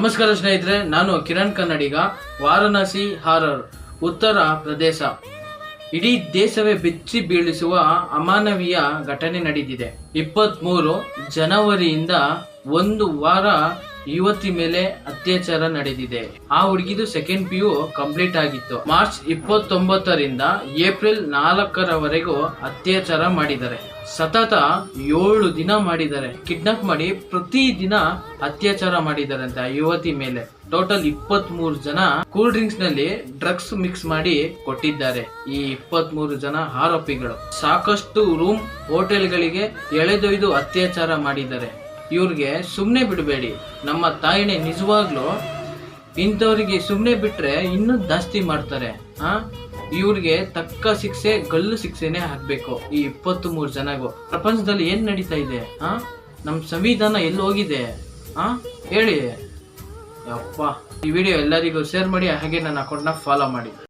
ನಮಸ್ಕಾರ ಸ್ನೇಹಿತರೆ, ನಾನು ಕಿರಣ್ ಕನ್ನಡಿಗ, ವಾರಣಾಸಿ ಹಾರರ್, ಉತ್ತರ ಪ್ರದೇಶ. ಇಡೀ ದೇಶವೇ ಬೆಚ್ಚಿ ಬೀಳಿಸುವ ಅಮಾನವೀಯ ಘಟನೆ ನಡೆದಿದೆ. ಇಪ್ಪತ್ತ್ ಮೂರು ಜನವರಿಯಿಂದ ಒಂದು ವಾರ ಯುವತಿ ಮೇಲೆ ಅತ್ಯಾಚಾರ ನಡೆದಿದೆ. ಆ ಹುಡುಗಿದು ಸೆಕೆಂಡ್ ಪಿ ಯು ಕಂಪ್ಲೀಟ್ ಆಗಿತ್ತು. ಮಾರ್ಚ್ ಇಪ್ಪತ್ತೊಂಬತ್ತರಿಂದ ಏಪ್ರಿಲ್ ನಾಲ್ಕರವರೆಗೂ ಅತ್ಯಾಚಾರ ಮಾಡಿದ್ದಾರೆ. ಸತತ ಏಳು ದಿನ ಮಾಡಿದ್ದಾರೆ. ಕಿಡ್ನಾಪ್ ಮಾಡಿ ಪ್ರತಿ ದಿನ ಅತ್ಯಾಚಾರ ಮಾಡಿದ್ದಾರೆ ಅಂತ ಯುವತಿ ಮೇಲೆ. ಟೋಟಲ್ ಇಪ್ಪತ್ತ್ ಮೂರು ಜನ ಕೂಲ್ ಡ್ರಿಂಕ್ಸ್ನಲ್ಲಿ ಡ್ರಗ್ಸ್ ಮಿಕ್ಸ್ ಮಾಡಿ ಕೊಟ್ಟಿದ್ದಾರೆ. ಈ ಇಪ್ಪತ್ತ್ ಮೂರು ಜನ ಆರೋಪಿಗಳು. ಸಾಕಷ್ಟು ರೂಮ್ ಹೋಟೆಲ್ಗಳಿಗೆ ಎಳೆದೊಯ್ದು ಅತ್ಯಾಚಾರ ಮಾಡಿದ್ದಾರೆ. ಇವ್ರಿಗೆ ಸುಮ್ಮನೆ ಬಿಡಬೇಡಿ. ನಮ್ಮ ತಾಯಿನೇ ನಿಜವಾಗ್ಲೂ ಇಂಥವ್ರಿಗೆ ಸುಮ್ಮನೆ ಬಿಟ್ರೆ ಇನ್ನೂ ಜಾಸ್ತಿ ಮಾಡ್ತಾರೆ. ಹಾಂ ಇವ್ರಿಗೆ ತಕ್ಕ ಶಿಕ್ಷೆ, ಗಲ್ಲು ಶಿಕ್ಷೆನೇ ಹಾಕ್ಬೇಕು ಈ ಇಪ್ಪತ್ತು ಮೂರು ಜನಗೂ. ಪ್ರಪಂಚದಲ್ಲಿ ಏನು ನಡೀತಾ ಇದೆ? ಹಾಂ ನಮ್ಮ ಸಂವಿಧಾನ ಎಲ್ಲಿ ಹೋಗಿದೆ? ಹಾ ಹೇಳಿ. ಯಪ್ಪ. ಈ ವಿಡಿಯೋ ಎಲ್ಲರಿಗೂ ಶೇರ್ ಮಾಡಿ, ಹಾಗೆ ನನ್ನ ಅಕೌಂಟ್ನ ಫಾಲೋ ಮಾಡಿ.